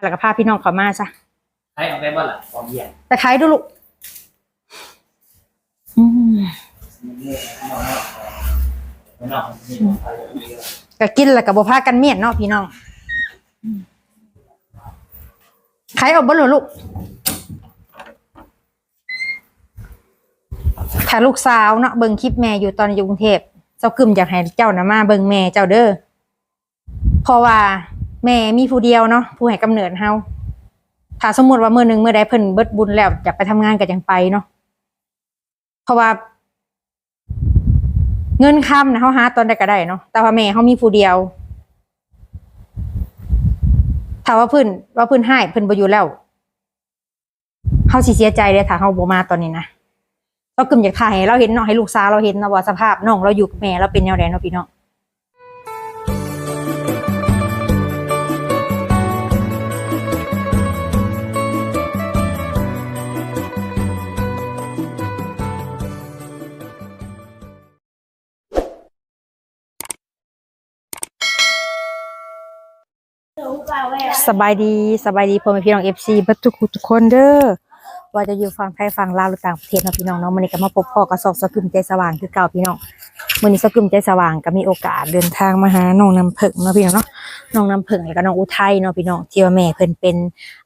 แล้วก็พาพี่น้องเขามาซะให้เอาไปบ่ล่ะพร้อมเยี่ยมตะไคร้ดูลูกอืมไม่นอกนี่ก็กินแล้วก็บ่พากันเมียนเนาะพี่น้องอืมไข่เอาบ่เหรอลูก ถ้าลูกสาวเนาะเบิ่งคลิปแม่อยู่ตอนอยู่กรุงเทพเจ้ากึมอยากให้เจ้านะมาเบิ่งแม่เจ้าเด้อเพราะว่า แม่มีผู้เดียวเนาะผู้ให้กำเนิดเฮาถ้าสมมติว่าเมื้อหนึงเมื้อใดเพิ่นเบิดบุญแล้วอยากไปทำงานก็จังไปเนาะเพราะว่า เงินคำนะเขาหาตอนใดก็ได้เนาะแต่ว่าแม่เขามีผู้เดียวถ้าว่าเพื้นว่าเพื้นให้เพื้นบ่อยู่แล้วเขาสิเสียใจเลยถ้าเขาบ่มาตอนนี้นะเรากึมอยากถ่ายเราเห็นเนาะให้ลูกสาวเราเห็นนะว่าสภาพน้องเราอยู่กับแม่เราเป็นแนวใดเนาะพี่น้อง สบายดีสบายดีพ่อแม่พี่น้อง FC เบัดทุกทุกคนเด้อว่าจะอยู่ฝั่งไทยฝั่งลาวหรือต่างประเทศเนาะพี่น้องเนาะมื้อนี้ก็มาพบพ่อกับสองสกึมใจสว่างคือเก่าพี่น้องมื้อนี้สกึมใจสว่างก็มีโอกาสเดินทางมาหาน้องน้ำผึ้งเนาะพี่น้องเนาะน้องน้ำผึ้งแล้วก็น้องอุทัยเนาะพี่น้องที่ว่าแม่เพิ่นเป็น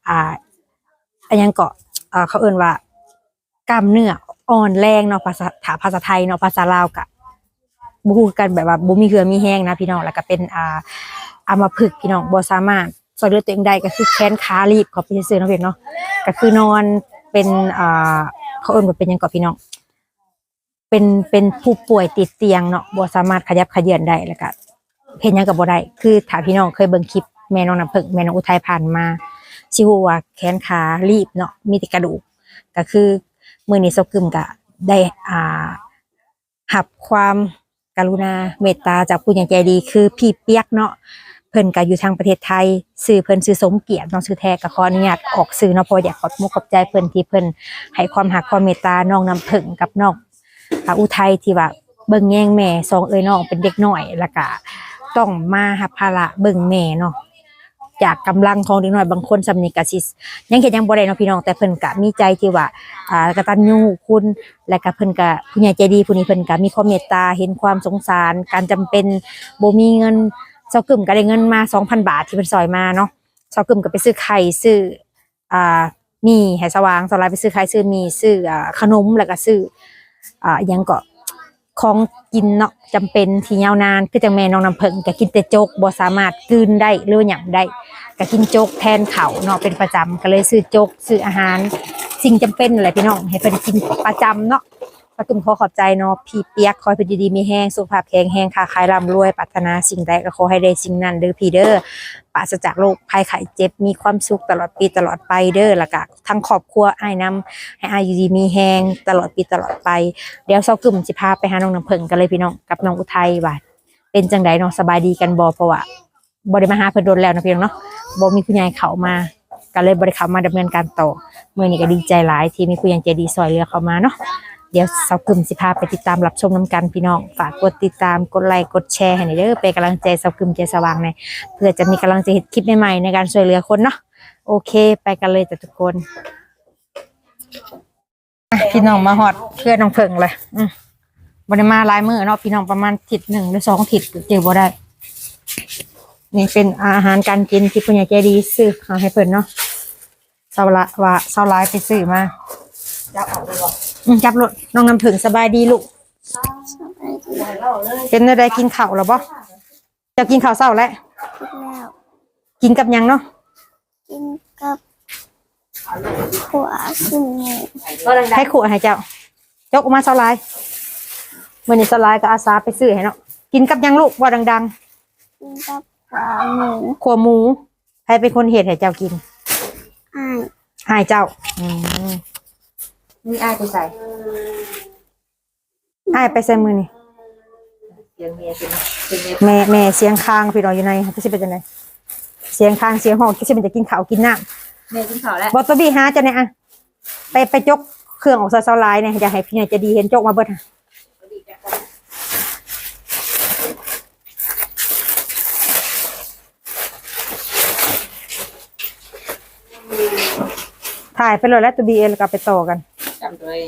อ่าอันยังเกาะอ่าเขาเอิ้นว่ากล้ามเนื้ออ่อนแรงเนาะภาษาถาภาษาไทยเนาะภาษาลาวกะบูกันแบบว่าบ่มีเหือมีแห้งนะพี่น้องแล้วก็เป็นอ่า อามาพึกพี่น้องบ่สามารถช่วยเลือดตัวเองได้ก็คือแขนขาลีบขอไปซื้อๆเนาะพี่เนาะก็คือนอนเป็นอ่าเขาเอิ้นว่าเป็นยังกาะพี่น้องเป็นเป็นผู้ป่วยติดเตียงเนาะบ่สามารถขยับขยือนได้แล้วก็เฮ็ดหยังก็บ่ได้คือถ้าพี่น้องเคยเบิ่งคลิปแม่น้องน้ำผึ้งแม่น้องอุทัยผ่านมาชิฮูว่าแขนขารีบเนาะมีแต่กระดูกก็คือมือนี้ซกกึมก็ได้อ่าหับความกรุณาเมตตาจากผู้ใหญ่ใจดี คือพี่เปียกเนาะ เพิ่นก็อยู่ทางประเทศไทยสื่อเพิ่นสื่อสมเกียรติน้องสื่อแท้ก็ขออนุญาตออกสื่อเนาะเพราะอยากขอบมุกขอบใจเพิ่นที่เพิ่นให้ความหักความเมตตาน้องน้ำผึ้งกับน้องอุทัยที่ว่าเบิ่งแย่งแม่สองเอ้ยน้องเป็นเด็กน้อยแล้วก็ต้องมาหับภาระเบิ่งแม่เนาะจากกำลังของเด็กน้อยบางคนสำนึกกะสิยังเห็นยังบ่ได้เนาะพี่น้องแต่เพิ่นกะมีใจที่ว่าอ่ากตัญญูคุณและก็เพิ่นกะผู้ใหญ่ใจดีผู้นี้เพิ่นกะมีความเมตตาเห็นความสงสาร การจำเป็นบ่มีเงิน เซากึ่มก็ได้เงินมา2,000บาทที่เพิ่นซอยมาเนาะเซากึ่มก็ไปซื้อไข่ซื้ออ่ามีให้สว่างสลายไปซื้อไข่ซื้อมีซื้ออ่าขนมแล้วก็ซื้ออ่ายังก็ของกินเนาะจำเป็นที่ยาวนานคือจังแม่น้องน้ำเพิงก็กินแต่โจกบ่สามารถกืนได้หรือว่าหยังได้ก็กินโจกแทนเขาเนาะเป็นประจำก็เลยซื้อโจกซื้ออาหาร สิ่งจำเป็นอะไรพี่น้องให้เพิ่นกินประจำเนาะ ปะตุมขอขอบใจเนาะพี่เปียกขอให้เพิ่นอยู่ดีมีแห้งสุขภาพแข็งแรงค้าขายร่ำรวยปรารถนาสิ่งใดก็ขอให้ได้สิ่งนั้นเด้อพี่เด้อปราศจากโรคภัยไข้เจ็บมีความสุขตลอดปีตลอดไปเด้อล้วก็ทั้งครอบครัวอ้ายนำให้อายอยู่ดีมีแห้งตลอดปีตลอดไป เดี๋ยวเซากึ่มสิพาไปหาน้องน้ำเพิงกันเลยพี่น้องกับน้องอุทัยว่าเป็นจังไดเนาะสบายดีกันบ่เพราะว่าบ่ได้มาหาเพิ่นโดนแล้วนะพี่น้องเนาะบ่มีผู้ใหญ่เข้ามาก็เลยบ่ได้เขามาดำเนินการต่อเมื้อนี้ก็ดีใจหลายที่มีผู้ใหญ่ใจดีซอยเหลือเข้ามาเนาะ เดี๋ยวเซากึ่มสิพาไปติดตามรับชมนํกันพี่น้อง ฝากกดติดตามกดไลค์กดแชร์ให้หน่อยเด้อเป็นกำลังใจเซากึ่มใจสว่างในอยเพื่อจะมีกำลังใจเฮ็ดคลิปใหม่ๆในการช่วยเหลือคนเนาะโอเค ไปกันเลยจ้ะทุกคนพี่น้องมาฮอดเพื่อนน้องเพิงเลยอืมบริมาลายมือเนาะพี่น้องประมาณทิศหนึ่งหรือสองทิศเจอบ่ได้ นี่เป็นอาหารการกินที่ผู้ใหญ่ใจดีซื้อเอาให้เพิ่นเนาะเสาละว่าเสาหลายไปซื้อมาจับเอาไปบ่ อืมจับรถน้องน้ำผึ้งสบายดีลูก เป็นอะไรกินข้าวแล้วบ่จะกินข้าวเช้าแล้วแล้วกินกับหยังเนาะ กินกับขัวซึ่งหมูให้ขวดให้เจ้า ยกออกมาเสาหลายมื้อนี้เสาหลายก็อาสาไปซื้อให้เนาะ กินกับหยังลูกว่าดังกินกับขาหมูๆขัวหมู ใครเป็นคนเฮ็ดให้เจ้ากิน อ้ายให้เจ้า อืม นี่อ้ายไปใส่อ้ายไปใส่มือนี่เสียงเมียสินะเสียงเมียแม่แม่เสียงคางพี่น้องอยู่ในจะสิเป็นจังไดเสียงคางเสียงห้องจะสิเป็นจะกินข้าวกินน้แม่กินข้าวแล้วำบอตบี้หาจะเนี่ยอะไปไปจกเครื่องออกซะเซาลายเนี่ยอยากให้พี่ใหญ่จะดีเห็นจกมาเบิดอะถ่ายไปเลยแล้วตัวบีเอแล้วก็ไปต่อกันจำ เลย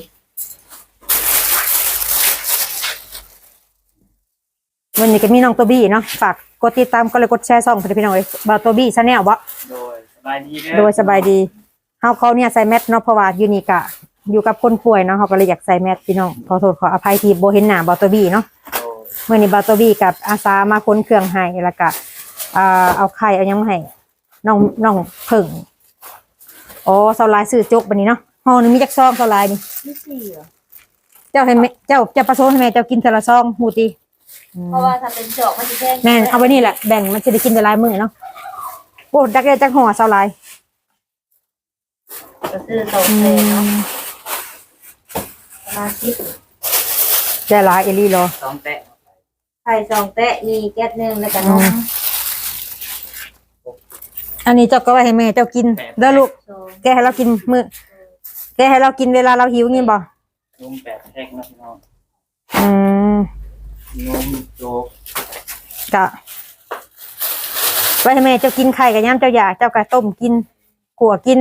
วันนี้ก็มีน้องตัวบี้เนาะฝากกดติดตามก็เลยกดแชร์ส่องเพื่อนพี่น้องเลยบาตัวบี้ชาแนลวะโดยสบายดีเด้อโดยสบายดีเฮาเขาเนี่ยใส่แมสเนาะเพราะว่าอยู่นี่กะ อยู่กับคนป่วยเนาะเขาก็เลยอยากใส่แมสพี่น้องขอโทษขออภัยที่โบเห็นหน้าบาตัวบี้เนาะโดยเมื่อนี้บาตัวบี้กับอาสามาค้นเครื่องให้แล้วก็อ่าเอาไข่เอายังมาให้น้องน้องเพิ่งอ๋อเสาลายซื้อจกบันนี้เนาะ ห่อหนึงมีจักซองเสาลายนี่ไม่สี่เหรอเจ้าให้แม่เจ้าเจ้าประสงค์ให้แม่เจ้ากินแต่ละซองหมูตีอืมเพราะว่าถ้าเป็นจอกมันจะแพงแม่นเอาไว้นี่แหละแบ่งมันจะได้กินแต่ลายมือเนาะโอ้ดักเดียวจักห่อเสาลายก็คือตรงเลยเนาะประมาณสิบได้หลายเอลี่รอ สองแตะไข่สองแตะมีแก๊สหนึ่งแล้วก็นมอันนี้เจ้าก็ไว้ให้แม่เจ้ากินเด้อลูกโซแกให้เรากินมือ แกให้เรากินเวลาเราหิวงี้บ่นมแปดแท่งนะพี่น้องอืมนมโจ๊กกะไว้ให้แม่เจ้ากินไข่กับย่ำเจ้าอยากเจ้ากะต้มกินขัวกิน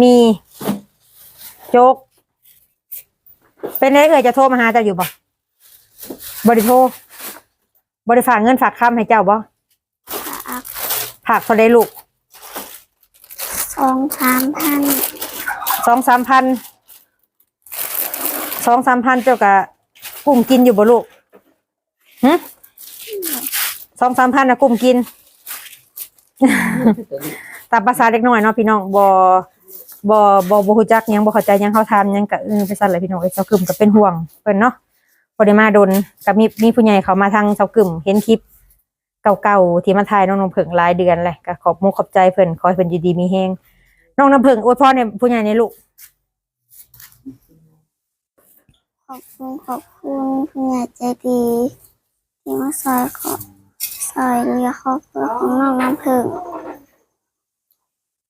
มีโจ๊กเป็นไรเอ่ยจะโทรมาหาเจ้าอยู่บ่บริโทรบริฝากเงินฝากคำให้เจ้าบ่ฝากฝากเขาได้ลูกสองสามพัน สองสามพันสองสามพันเจ้ากะกลุ่มกินอยู่บ่ลูกหึสองสามพันนะกลุ่มกิน ตามภาษาเด็กน้อยเนาะพี่น้องบ่บ่บ่บ่ฮู้จักหยังบ่เข้าใจหยังเขาทานหยังก็เออไปสั่นแหละพี่น้องเอ้ยเซากึ่มก็เป็นห่วงเพิ่นเนาะบ่ได้มาดนก็มีมีผู้ใหญ่เขามาทางเซากึ่มเห็นคลิปเก่าๆที่มาถ่ายน้องน้ำเพิ่งหลายเดือนแหละก็ขอบมุกขอบใจเพิ่นขอให้เพิ่นอยู่ดีมีแฮง น้องน้ำเพิ่งอวยพรให้ผู้ใหญ่ในลูก ขอบคุณขอบคุณผู้ใหญ่ใจดีที่มาซอยขอซอยเรือครอบครัวของน้องน้ำผึ้ง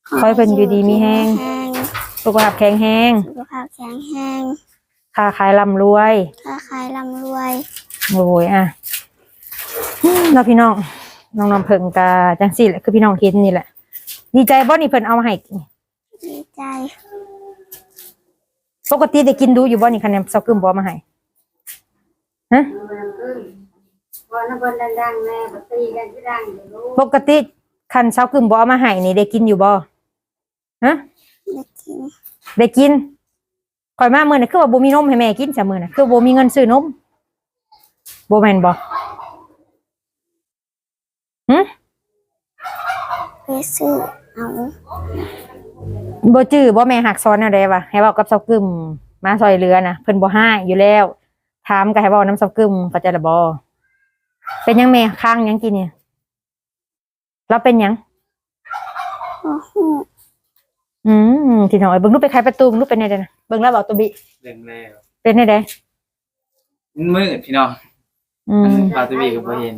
ขอให้เพิ่นอยู่ดีมีแฮงแห้งสุขภาพแข็งแรงสุขภาพแข็งแรงค้าขายร่ำรวยค้าขายร่ำรวยโอ้ยอะเนาะพี่น้อง น้องน้ำเพิ่งกะจังสี่แหละคือพี่น้องเห็นนี่แหละ ดีใจบ่นี่เพิ่นเอามาให้ ดีใจ ปกติได้กินดูอยู่บ่นี่คะแนนเซากึมบ่เอามาให้ฮะวันนั้นวันดังๆแม่ปตีกันที่ดังอยู่ลูกปกติคันเซากึมบ่เอามาให้นี่ได้กินอยู่บ่ฮะได้กินได้กินข่อยมามื้อน่ะคือว่าบ่มีนมให้แม่กินซะมื้อน่ะคือบ่มีเงินซื้อนมบ่แม่นบ่หึไปซื้อเอา บ่จื้อบ่แม่หักซ้อนแนวใดวะให้เว้ากับเซากึมมาซอยเรือนะเพิ่นบ่ให้อยู่แล้วถามก็ให้เว้านำเซากึมเข้าใจละบ่เป็นหยังแม่ค้างหยังกินเนี่ยเราเป็นหยังโอ้โหอืมที่น้อยเบิ่งรูปไปขายประตูเบิ่งรูปเป็นไงเด้อนะเบิ่งแล้วบอกตัวบิเร่งแล้วเป็นไงเด้มันมืดพี่น้องอือันมปลาตัวบีก็บ่เห็น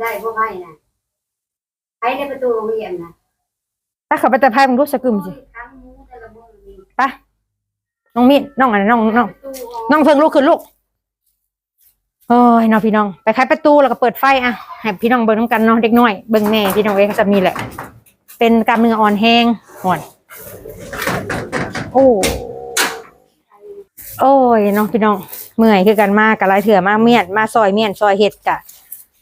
ได้พวกไผ่น่ะไผ่ในประตูโรงเรียนน่ะ ถ้าเขาไปแต่พายมึงรู้สกึมสิทั้งหมูแต่ละมื้อนี่ไปน้องมีดน้องอะไรน้องน้องน้องเพิ่งลูกขึ้นลูกโอ้ยน้องพี่น้อง ไปขายประตูแล้วก็เปิดไฟอะให้พี่น้องเบิ่งน้ำกันเนาะเด็กน้อยเบิ่งแม่พี่น้องเอ้ยเขาจะมีแหละ เป็นกล้ามเนื้ออ่อนแห้งอ่อนโอ้โอ้ยน้องพี่น้องเมื่อยคือกันมากกะลายเถื่อมาเมียนมาซอยเมียนซอยเห็ดกะ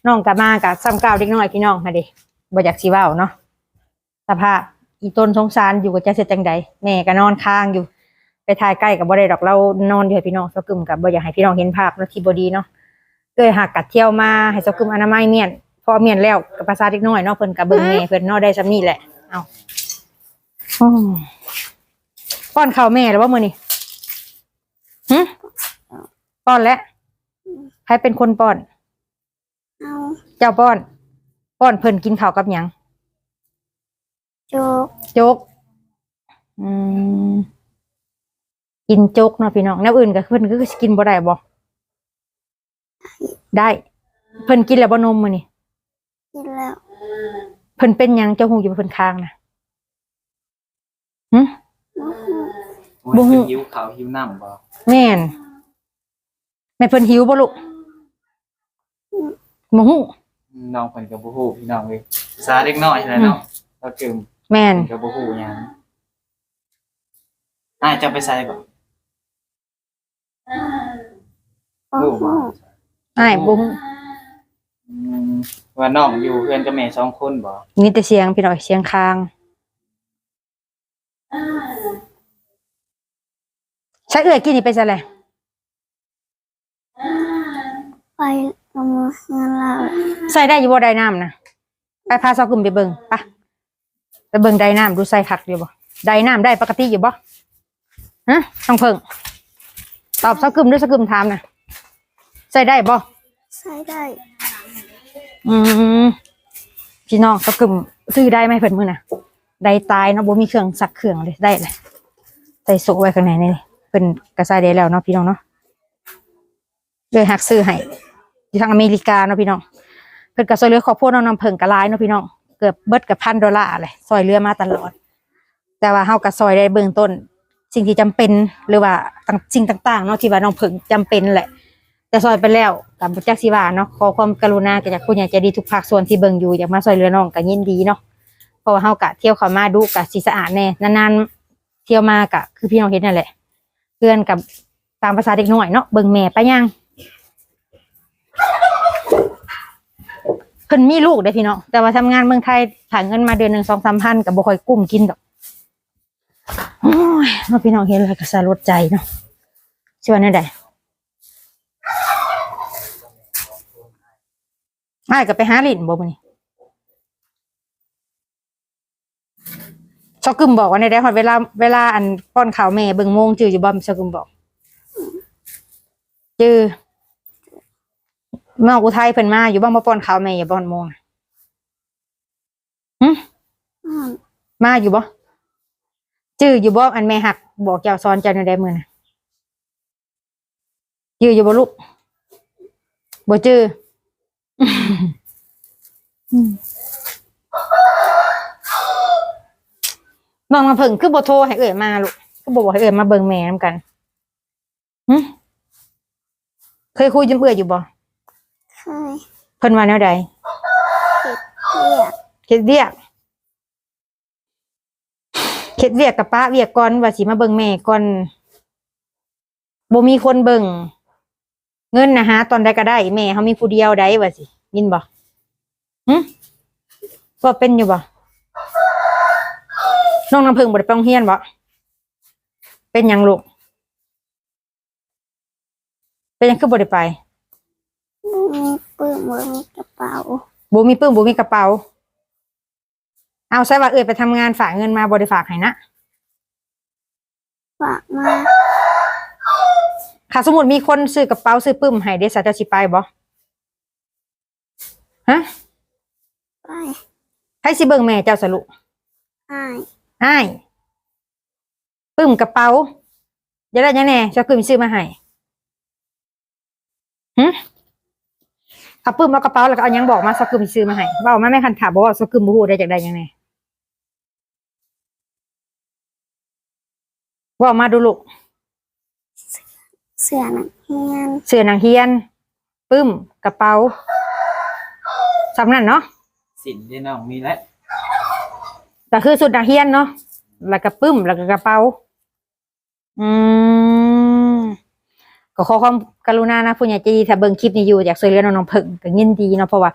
น้องกะมากะซ้ำก้าวเด็กน้อยพี่น้องมาดิบ่อยากสิเว้าเนาะสภาพ อีต้นสงสารอยู่กับจะเสร็จจังใดแม่ก็นอนค้างอยู่ ไปถ่ายใกล้กับบ่ได้ดอกเรานอนอยู่ให้พี่น้องเสากึมกับบ่อยากให้พี่น้องเห็นภาพแล้วที่บ่ดีเนาะเกยหักกัดเที่ยวมาให้เสากึมอนามัยเมียนพอเมียนแล้วกับภาษาเด็กน้อยเนาะเพิ่นกับเบิ่งแม่เพิ่นเนาะได้ซำนี้แหละเอาอ้อป้อนข้าวแม่แล้วว่ามื้อนี้หึป้อนแล้วใครเป็นคนป้อนเอาเจ้าป้อน ป้อนเพิ่นกินข้าวกับหยัง โจ๊กโจ๊กอืมกินโจ๊กเนาะพี่น้องแนวอื่นก็เพิ่นก็คือสิกินบ่ได้บ่ได้ เพิ่นกินแล้วบ่นมมื้อนี้กินแล้วเพิ่นเป็นหยังเจ้าฮู้อยู่ว่าเพิ่นค้างนะหึ โอ้โหบ่ฮู้โอ้ยเพิ่นหิวข้าวหิวน้ำบ่แม่นแม่เพิ่นหิวบ่ลูกบ่ฮู้ น้องเพิ่นก็บ่ฮู้พี่น้องเอ้ยภาษาเด็กน้อยแหละเนาะเราเกิม แม่นเพิ่นก็บ่ฮู้หยังอ้ายจะไปใส่บ่โอ้ลูกโหบ่อ้ายบุ้งอืมว่าน้องอยู่เพื่อนกับแม่สองคนบ่มีแต่เสียงพี่น้องเสียงคาง ใช้เอื้อยกินนี่ไปซะแหละไปลงมือเงินเราใส่ได้อยู่บ่ไดน้ำนะไปพาซอกึมไปเบิ่งปะ ไปเบิ่งไดน้ำดูใส่คักอยู่บ่ไดน้ำได้ปกติอยู่บ่ฮะต้องเพิ่ง ตอบซอกึมด้วยซอกึมถามนะใส่ได้บ่ใช้ได้ อืมพี่น้องซอกึมซื้อได้ไหมเพิ่นมื้อน่ะไดตายเนาะบ่มีเครื่องซักเครื่องเลยได้เลยใส่สุกไว้ข้างในนี่เพิ่นก็ใส่ได้แล้วเนาะพี่น้องเนาะเลยหักซื้อให้อยู่ทางอเมริกาเนาะพี่น้องเพิ่นก็ซอยเรือครอบครัวน้องน้ำเพิ่งก็หลายเนาะพี่น้อง เกือบเบิดกับพันดอลลาร์เลยซอยเรือมาตลอด แต่ว่าเฮาก็ซอยได้เบื้องต้น สิ่งที่จำเป็นหรือว่าต่างสิ่งต่างๆเนาะที่ว่าน้องเพิ่งจำเป็นแหละ แต่ซอยไปแล้วกับจักสิว่าเนาะขอความกรุณาจากผู้ใหญ่ใจดีทุกภาคส่วนที่เบิ่งอยู่อยากมาซอยเรือน้องก็ยินดีเนาะเพราะว่าเฮากะเที่ยวเขามาดูกะสิสะอาดแน่นานๆเที่ยวมากะคือพี่น้องเห็นนั่นแหละเพื่อนกับตามภาษาเด็กน้อยเนาะเบิ่งแม่ไปยัง เพิ่นมีลูกได้พี่น้องแต่ว่าทำงานเมืองไทยถ่ายเงินมาเดือนหนึ่งสองสามพันกับบ่ค่อยกุ้มกินดอกโอ้ยเนาพี่น้องเห็นแล้วก็สลดใจเนาะสิว่าแนั่นใดอ้าก็ไปหาลิ้นบ่มื้อนี้ชอกกึมบอกว่าในได้ฮอดเวลาเวลาอันป้อนข้าวแม่เบิ่งโมงจื้ออยู่บ่ชอกกึมบอกจื้อ เมื่ออุทัยเพิ่นมาอยู่บ้านมาป้อนข้าวแม่อย่าป้อนโมงน่ะหึอืมมาอยู่บ่จื้ออยู่บ่อันแม่หัก บอกเจ้าสอนเจ้าในได้มือน่ะจื้ออยู่บ่ลูกบ่จื้ออืมน้องมาเพิ่งคือบ่โทรให้เอ่ยมาลูกคือบ่บอกให้เอ่ยมาเบิ่งแม่นํกันหึเคยคุยจำเอื่อยอยู่บ่ เคยเพิ่นว่าแนวใดเก็บเรียกเฮ็ดเวียกเฮ็ดเวียกกับป้าเวียกก่อนว่าสิมาเบิ่งแม่ก่อนบ่มีคนเบิ่งเงินนะฮะตอนใดก็ได้แม่เฮามีผู้เดียวได้ว่าสิยินบ่หึว่าเป็นอยู่บ่น้องน้ำพึ่งบ่ได้ไปโรงเรียนบ่เป็นหยังลูกเป็นหยังคือบ่ได้ไป มีปืนมือมีกระเป๋าบ่มีปึ้มบ่มีกระเป๋า เอาใช่ว่าเอ้ยไปทำงานฝากเงินมาบ่ได้ฝากให้นะฝากมาค่ะสมมุติมีคนซื้อกระเป๋าซื้อปึ้มให้เด้สาเจ้าสิไปบ่ฮะไปให้สิเบิ่งแม่เจ้าสรุอ้ายอ้ายปึ้มกระเป๋าจะได้ยังแน่เจ้ากึมซื้อมาให้หึ ถ้าปึ้มเอากระเป๋าแล้วก็เอาหยังบอกมาสักกึมสิซื้อมาให้เว้ามาแม่คันถามบอกว่าสักกึมบ่ฮู้ได้จากได้ยังแน่เว่ามาดูลูกเสือหนังเฮียนเสื้อหนังเฮียนปึ้มกระเป๋าสำนั่นเนาะสินที่น้องมีแล้วแต่คือสุดหนังเฮียนเนาะแล้วก็ปึ้มแล้วก็กระเป๋า อืม ก็ขอความกรุณานะผู้ใหญ่ใจดีถ้าเบิ่งคลิปนี้อยู่อยากช่วยเหลือน้องๆเพิ่งก็ยินดีเนาะเพราะว่า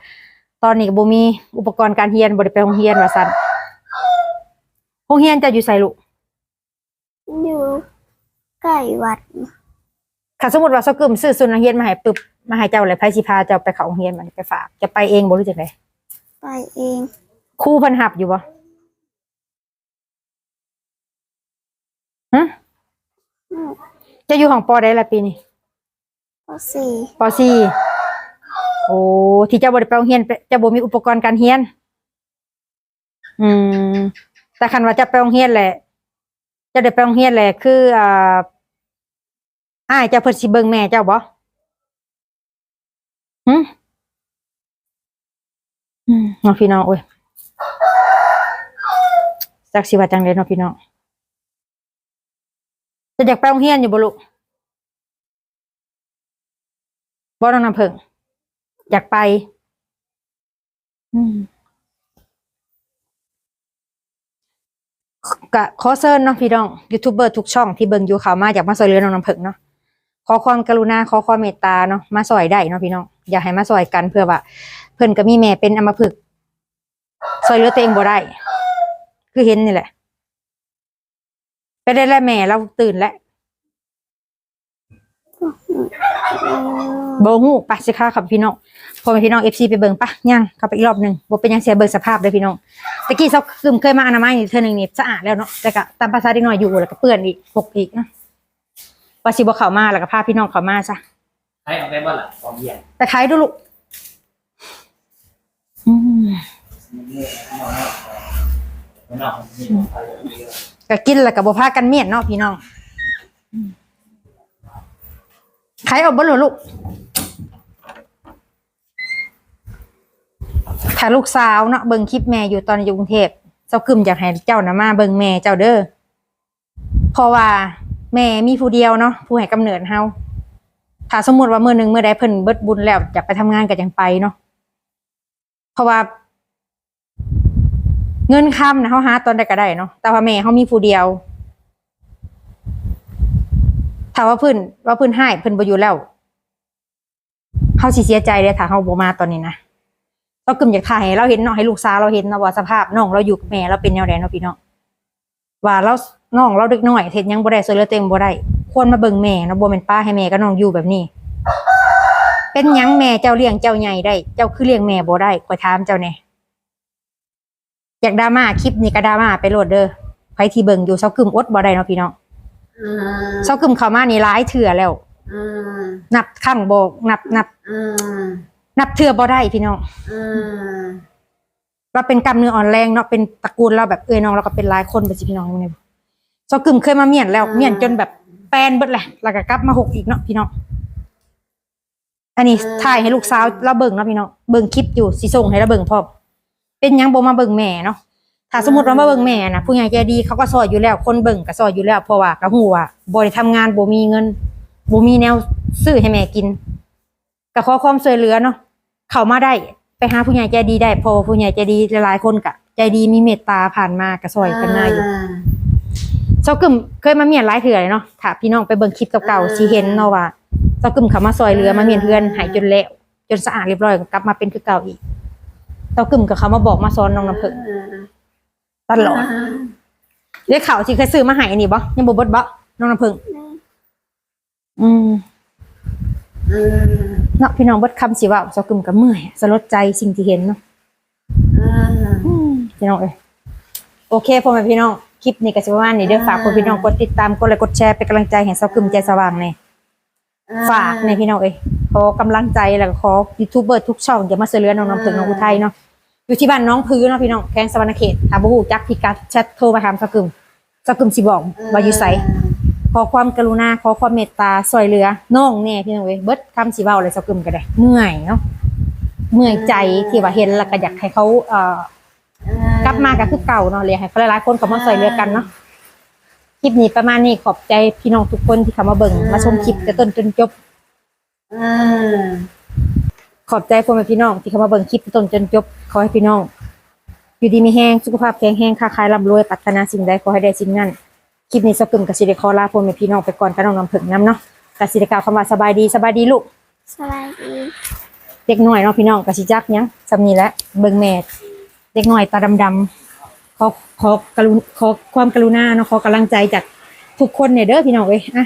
ตอนนี้ก็บ่มีอุปกรณ์การเรียนบ่ได้ไปโรงเรียนว่าซั่นโรงเรียนจะอยู่ไสลูกอยู่ใกล้วัดถ้าสมมุติว่าซอกึมซื้อสุดหนังเฮียนมาให้ปึ๊บมาให้เจ้าเลยไผสิพาเจ้าไปเข้าโรงเรียนมันไปฝากจะไปเองบ่รู้จักไดไปเองครูเพิ่นหับอยู่บ่ฮะอืมจะอยู่ห้องปอได้ละปีนี้ป สี่ปอสี่โอ้ที่เจ้าบ่ได้ไปโรงเรียนเจ้าบ่มีอุปกรณ์การเรียน อืม แต่คันว่าจะไปโรงเรียนแหละจะได้ไปโรงเรียนแหละคืออ่าอ้ายเจ้าเพิ่นสิเบิ่งแม่เจ้าบ่หึอืมเนาะพี่น้องโอ้ยจักสิว่าจังได๋เนาะพี่น้องจะอยากไปโรงเรียนอยู่บ่ลูก บ่น้องน้ำเพิ่งอยากไป อืมกะขอเชิญเนาะพี่น้องยูทูบเบอร์ทุกช่องที่เบิ่งอยู่เขาวมาอยากมาซอยเหลือน้องน้ำผึ้งเนาะขอความกรุณาขอความเมตตาเนาะมาซอยได้เนาะพี่น้องอยากให้มาซอยกันเพื่อว่า เพิ่อนก็มีแม่เป็นอัมพฤกษ์ซอยเหลือตัวเองบ่ได้ คือเห็นนี่แหละ ไปได้แล้วแม่เราตื่นแล้ว โบงูปะสิค่ะครับพี่น้องพอแม่พี่น้องเอฟซีไปเบิ่งปะยังเข้าไปอีกรอบหนึ่งบ่เป็นหยังเสียเบิ่งสภาพเลยพี่น้องตะกี้เซาคืมเคยมาอนามัยนี่เทื่อหนึงนี่สะอาดแล้วเนาะแต่ก็ตามภาษาเด็กน้อยอยู่แล้วก็เปื้อนอีกหกอีกนะว่าสิบ่เข้ามาแล้วก็พาพี่น้องเข้ามาซะให้เอาได้บ่ล่ะของเยี่ยมแต่ขายดูลูกอืมน้องนี่ก็กินแล้วก็บ่พากันเมียนเนาะพี่น้อง ขายออกบ่ล่ะลูก ถ้าลูกสาวเนาะเบิ่งคลิปแม่อยู่ตอนอยู่กรุงเทพเจ้าคึมอยากให้เจ้านะมาเบิ่งแม่เจ้าเด้อเพราะว่าแม่มีผู้เดียวเนาะผู้ให้กำเนิดเฮาถ้าสมมติว่าเมื้อหนึงเมื้อใดเพิ่นเบิดบุญแล้วอยากไปทำงานก็จังไปเนาะเพราะว่า เงินคำนะเฮาหาตอนใดก็ได้เนาะแต่ว่าแม่เฮามีผู้เดียว ถ้าว่าเพิ่นว่าเพิ่นให้เพิ่นบ่อยู่แล้วเฮาสิเสียใจเด้ถ้าเฮาบ่มาตอนนี้นะเรากึมอยากถ่ายเราเห็นเนาะให้ลูกสาวเราเห็นเนาะว่าสภาพน้องเราอยู่กับแม่เราเป็นแนวใดเนาะพี่เนาะว่าเราน้องเราเด็กน้อยเฮ็ดหยังบ่ได้ช่วยเลือตัวเองบ่ได้ควรมาเบิ่งแม่เนาะบ่แม่นป้าให้แม่กับน้องอยู่แบบนี้ เป็นยังแม่เจ้าเลี้ยงเจ้าใหญ่ได้ เจ้าคือเลี้ยงแม่บ่ได้ขอถามเจ้าแหน่อยากดราม่าคลิปนี้ก็ดราม่าไปโหลดเด้อใครที่เบิ่งอยู่เซากึมอดบ่ได้เนาะพี่น้อง อืมเซากึมเข้ามานี่หลายเถื่อแล้วอืมนับครั้งบ่นับนับอืมนับเถื่อบ่ได้พี่น้องอืมเราเป็นกำเนื้ออ่อนแรงเนาะเป็นตระกูลเราแบบเอ้ยน้องเราก็เป็นหลายคนไปสิพี่น้องนี่เซากึมเคยมาเมียนแล้วเมียนจนแบบแปลนเบิดแหละแล้วก็กลับมาหกอีกเนาะพี่น้องอันนี้ถ่ายให้ลูกสาวเราเบิ่งเนาะพี่น้องเบิ่งคลิปอยู่สิส่งให้เราเบิ่งพร้อมเป็นหยังบ่มาเบิ่งแม่เนาะ ถ้าสมมติว่ามาเบิ่งแม่นะผู้ใหญ่ใจดีเขาก็ซอยอยู่แล้ว คนเบิ่งก็ซอยอยู่แล้วเพราะว่าก็ฮู้ว่าบ่ได้ทำงานบ่มีเงินบ่มีแนวซื้อให้แม่กินก็ขอความช่วยเหลือเนาะเข้ามาได้ไปหาผู้ใหญ่ใจดีได้พราะว่าผู้ใหญ่ใจดีหลายๆคนก็ใจดีมีเมตตาผ่านมาก็ซอยกันมาอยู่เจ้ากึ่มเคยมาเมียนหลายเทื่อเลยเนาะถ้าพี่น้องไปเบิ่งคลิปเก่าๆสิเห็นเนาะว่าเจ้ากึ่มเขามาซอยเหลือมาเมียนเพื่อนหายจนแล้วจนสะอาดเรียบร้อยกลับมาเป็นคือเก่าอีกเจ้ากึ่มก็เขามาบอกมาสอนน้องน้ำผึ้ง ตลอดเรียกเขาที่เคยซื้อมาให้อันนี่บ่ยังบ่เบดบ่น้องน้ำผึ้งอืมอืมเนาะพี่น้องเบดคำสิเว่าเจ้ากึ่มก็เมื่อยสลดใจสิ่งที่เห็นเนาะอืมอืมพี่น้องเอ้ยโอเคพ่อแม่พี่น้องคลิปนี้ก็สิประมาณนี้เด้อฝากพ่อพี่น้องกดติดตามกดไลค์กดแชร์เป็นกำลังใจให้เจ้ากึ่มใจสว่างแน่ฝากในพี่น้องเอ้ยขอกำลังใจแล้วก็ขอยูทูบเบอร์ทุกช่องอย่ามาเสือเลือน้องน้ำผึ้งน้องอุทัยเนาะ อยู่ที่บ้านน้องพื้นเนาะพี่น้องแข้งสวรรณเขตถามบ่ฮู้จักพิกัดแชทโทรมาถามเจ้ากึ่มเจ้ากึ่มสิบอกว่าอยู่ไสขอความกรุณาขอความเมตตาสวยเหลือน้องเนี่ยพี่น้องเว้ยเบิดคำสีเบาเลยสกกึมก็ได้เมื่อยเนาะเมื่อยใจที่ว่าเห็นแล้วก็อยากให้เขาเอ่อกลับมากับคือเก่าเนาะเลยให้หลายๆคนเขามาสวยเหลือกันเนาะคลิปนี้ประมาณนี้ขอบใจพี่น้องทุกคนที่เข้ามาเบิ่งมาชมคลิปแต่ต้นจนจบอืม ขอบใจพ่อแม่พี่น้องที่เข้ามาเบิ่งคลิปแต่ต้นจนจบขอให้พี่น้อง อยู่ดีมีแห้งสุขภาพแข็งแรงค้าขายร่ำรวยปรารถนาสิ่งใดขอให้ได้สิ่งนั้นคลิปนี้สกึมกับสิเดคอลาพ่อแม่พี่น้องไปก่อนกับน้องน้ำผึ้งน้ำเนาะกับสิเดกล่าวคำว่าสบายดีสบายดีลูกสบายดีเด็กหน่อยเนาะพี่น้องกับสิจักเนี้ยสำนีแหละเบิ่งแม่เด็กหน่อยตาดำๆขอขอกรุณขอความกรุณาเนาะขอกำลังใจจากทุกคนเนี่ยเด้อพี่น้องเอ้ยอะ